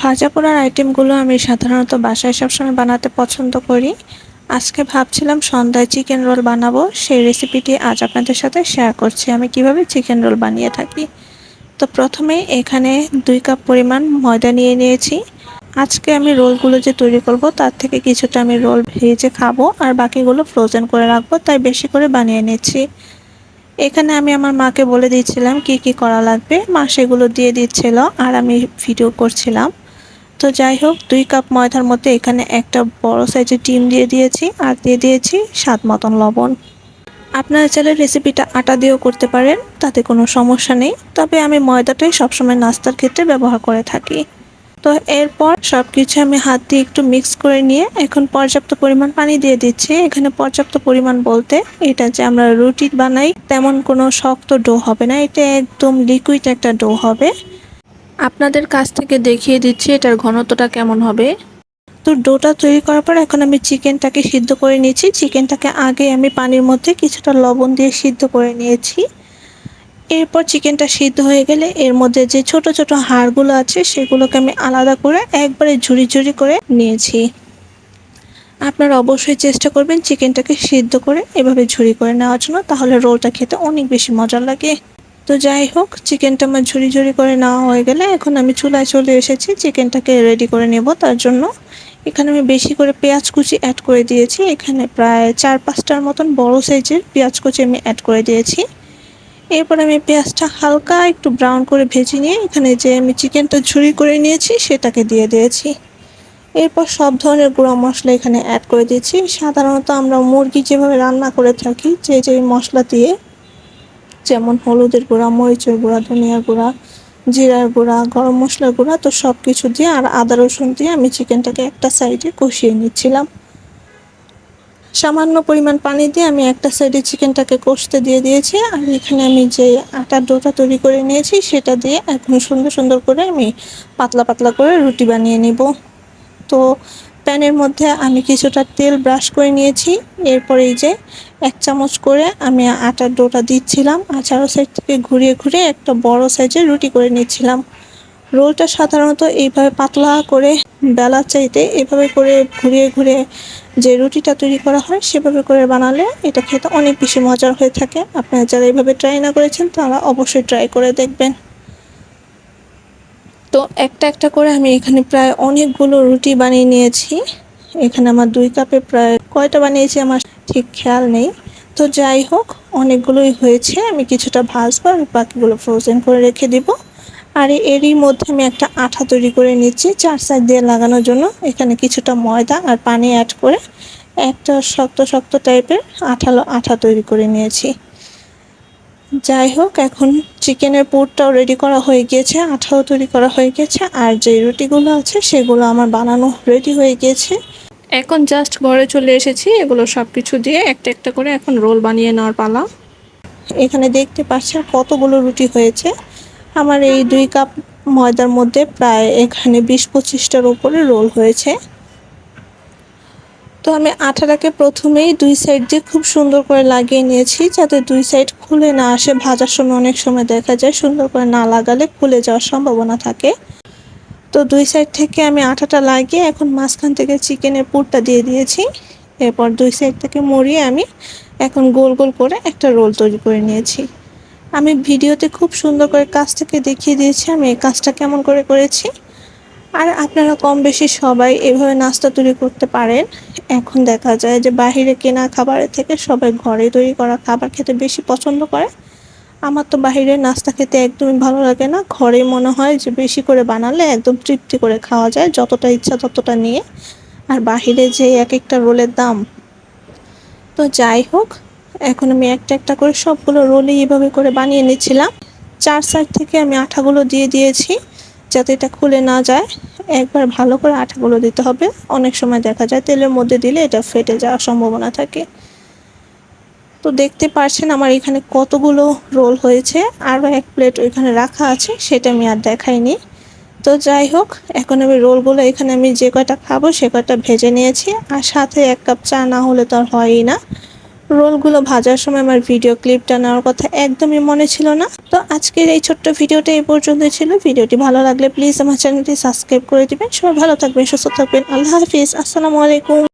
ভাজা পোড়ার আইটেমগুলো আমি সাধারণত বাসায় সবসময় বানাতে পছন্দ করি। আজকে ভাবছিলাম সন্ধ্যায় চিকেন রোল বানাবো। সেই রেসিপিটি আজ আপনাদের সাথে শেয়ার করছি। আমি কীভাবে চিকেন রোল বানিয়ে থাকি? তো প্রথমে এখানে দুই কাপ পরিমাণ ময়দা নিয়ে নিয়েছি। আজকে আমি রোলগুলো যে তৈরি করব, তার থেকে কিছুটা আমি রোল ভেজে খাব আর বাকিগুলো ফ্রোজেন করে রাখব, তাই বেশি করে বানিয়ে নিচ্ছি। এখানে আমি আমার মাকে বলে দিয়েছিলাম কি কি করা লাগবে। মা সেগুলো দিয়ে দিচ্ছিল আর আমি ভিডিও করছিলাম। তো যাই হোক, দুই কাপ ময়দার মধ্যে এখানে একটা বড় সাইজের ডিম দিয়ে দিয়েছি আর দিয়ে দিয়েছি স্বাদ মতন লবণ। আপনারা চাইলে রেসিপিটা আটা দিয়েও করতে পারেন, তাতে কোনো সমস্যা নেই। তবে আমি ময়দাটাই সবসময় নাস্তার ক্ষেত্রে ব্যবহার করে থাকি। তো এরপর সব কিছু আমি হাত দিয়ে একটু মিক্স করে নিয়ে এখন পর্যাপ্ত পরিমাণ পানি দিয়ে দিচ্ছি। এখানে পর্যাপ্ত পরিমাণ বলতে এটা যে আমরা রুটি বানাই, তেমন কোনো শক্ত ডো হবে না। এটা একদম লিকুইড একটা ডো হবে। আপনাদের কাছ থেকে দেখিয়ে দিচ্ছি এটার ঘনত্বটা কেমন হবে। তো ডোটা তৈরি করার পর এখন আমি চিকেনটাকে সিদ্ধ করে নিয়েছি। চিকেনটাকে আগে আমি পানির মধ্যে কিছুটা লবণ দিয়ে সিদ্ধ করে নিয়েছি। এরপর চিকেনটা সিদ্ধ হয়ে গেলে এর মধ্যে যে ছোট ছোট হাড়গুলো আছে সেগুলোকে আমি আলাদা করে একবারে ঝুড়ি ঝুড়ি করে নিয়েছি। আপনারা অবশ্যই চেষ্টা করবেন চিকেনটাকে সিদ্ধ করে এভাবে ঝুড়ি করে নেওয়ার জন্য, তাহলে রোলটা খেতে অনেক বেশি মজা লাগে। তো যাই হোক চিকেনটা আমার ঝুড়ি ঝুড়ি করে নেওয়া হয়ে গেলে এখন আমি চুলায় চলে এসেছি চিকেনটাকে রেডি করে নেব। তার জন্য এখানে আমি বেশি করে পেঁয়াজ কুচি অ্যাড করে দিয়েছি। এখানে প্রায় চার পাঁচটার মতন বড় সাইজের পেঁয়াজ কুচি আমি অ্যাড করে দিয়েছি। এরপর আমি পেঁয়াজটা হালকা একটু ব্রাউন করে ভেজে নিয়ে এখানে যে আমি চিকেনটা ঝুড়ি করে নিয়েছি, সেটাকে দিয়ে দিয়েছি। এরপর সব ধরনের গুঁড়া মশলা এখানে অ্যাড করে দিয়েছি। সাধারণত আমরা মুরগি যেভাবে রান্না করে থাকি, যে যে মশলা দিয়ে যেমন হলুদের গুঁড়া, মরিচের গুঁড়া, ধনিয়ার গুঁড়া, জিরার গুঁড়া, গরম মশলার গুঁড়া, তো সব কিছু দিয়ে আর আদা, রসুন দিয়ে আমি চিকেনটাকে একটা সাইডে কষিয়ে নিচ্ছিলাম। সামান্য পরিমাণ পানি দিয়ে আমি একটা সাইডে চিকেনটাকে কষতে দিয়ে দিয়েছি আর এখানে আমি যে আটার ডোটা তৈরি করে নিয়েছি সেটা দিয়ে এখন সুন্দর সুন্দর করে আমি পাতলা পাতলা করে রুটি বানিয়ে নিব। তো প্যানের মধ্যে আমি কিছুটা তেল ব্রাশ করে নিয়েছি। এরপর এই যে এক চামচ করে আমি আটার ডোটা দিচ্ছিলাম। আর চারো সাইড থেকে ঘুরিয়ে ঘুরিয়ে একটা বড় সাইজের রুটি করে নিচ্ছিলাম। রোলটা সাধারণত এইভাবে পাতলা করে বেলার চাইতে এভাবে করে ঘুরিয়ে ঘুরিয়ে যে রুটিটা তৈরি করা হয় সেভাবে করে বানালে এটা খেতে অনেক বেশি মজার হয়ে থাকে। আপনারা যারা এইভাবে ট্রাই না করেছেন তারা অবশ্যই ট্রাই করে দেখবেন। তো একটা একটা করে আমি এখানে প্রায় অনেকগুলো রুটি বানিয়ে নিয়েছি। এখানে আমার দুই কাপে প্রায় কয়টা বানিয়েছি আমার ঠিক খেয়াল নেই। তো যাই হোক, অনেকগুলোই হয়েছে। আমি কিছুটা ভাজবো আর বাকিগুলো ফ্রোজেন করে রেখে দিব। আর এরই মধ্যে আমি একটা আঠা তৈরি করে নিচ্ছি চার সাইড দিয়ে লাগানোর জন্য। এখানে কিছুটা ময়দা আর পানি অ্যাড করে একটা শক্ত শক্ত টাইপের আঠালো আঠা তৈরি করে নিয়েছি। যাই হোক এখন চিকেনের পুরটাও রেডি করা হয়ে গিয়েছে আঠাও তৈরি করা হয়ে গেছে আর যে রুটিগুলো আছে সেগুলো আমার বানানো রেডি হয়ে গিয়েছে। এখন জাস্ট ঘরে চলে এসেছি এগুলো সব কিছু দিয়ে একটা একটা করে এখন রোল বানিয়ে নেওয়ার পালা। এখানে দেখতে পাচ্ছেন কতগুলো রুটি হয়েছে। আমার এই দুই কাপ ময়দার মধ্যে প্রায় এখানে বিশ পঁচিশটার উপরে রোল হয়েছে। তো আমি আঠাটাকে প্রথমেই দুই সাইড দিয়ে খুব সুন্দর করে লাগিয়ে নিয়েছি যাতে দুই সাইড খুলে না আসে। ভাজার সময় অনেক সময় দেখা যায় সুন্দর করে না লাগালে খুলে যাওয়ার সম্ভাবনা থাকে। তো দুই সাইড থেকে আমি আঠাটা লাগিয়ে এখন মাঝখান থেকে চিকেনের পুরটা দিয়ে দিয়েছি। এরপর দুই সাইড থেকে মরিয়ে আমি এখন গোল গোল করে একটা রোল তৈরি করে নিয়েছি। আমি ভিডিওতে খুব সুন্দর করে কাজটাকে দেখিয়ে দিয়েছি। আমি এই কাজটা কেমন করে করেছি? আর আপনারা কম বেশি সবাই এভাবে নাস্তা তৈরি করতে পারেন। এখন দেখা যায় যে বাহিরে কেনা খাবারের থেকে সবাই ঘরে তৈরি করা খাবার খেতে বেশি পছন্দ করে। আমার তো বাহিরের নাস্তা খেতে একদমই ভালো লাগে না। ঘরে মনে হয় যে বেশি করে বানালে একদম তৃপ্তি করে খাওয়া যায় যতটা ইচ্ছা ততটা নিয়ে। আর বাহিরে যে এক একটা রোলের দাম। তো যাই হোক, এখন আমি একটা একটা করে সবগুলো রোলই এভাবে করে বানিয়ে নিচ্ছিলাম। চার সাইড থেকে আমি আঠাগুলো দিয়ে দিয়েছি। যাতে এটা খুলে না যায়, একবার ভালো করে আঠাগুলো দিতে হবে। অনেক সময় দেখা যায় তেলের মধ্যে দিলে এটা ফেটে যাওয়ার সম্ভাবনা থাকে। তো দেখতে পারছেন আমার এখানে কতগুলো রোল হয়েছে, আরও এক প্লেট ওইখানে রাখা আছে, সেটা আমি আর দেখাইনি। তো যাই হোক, এখন আমি রোলগুলো এখানে আমি যে কয়টা খাব সে কয়টা ভেজে নিয়েছি, আর সাথে এক কাপ চা না হলে তো আর হয়ই না। রোলগুলো ভাজার সময় আমার ভিডিও ক্লিপটা নেওয়ার কথা একদমই মনে ছিল না। তো আজকের এই ছোট্ট ভিডিওটা এই পর্যন্তই ছিল। ভিডিওটি ভালো লাগলে প্লিজ আমার চ্যানেলটি সাবস্ক্রাইব করে দিবেন। সবাই ভালো থাকবেন, সুস্থ থাকবেন। আল্লাহ হাফিজ। আসসালামু আলাইকুম।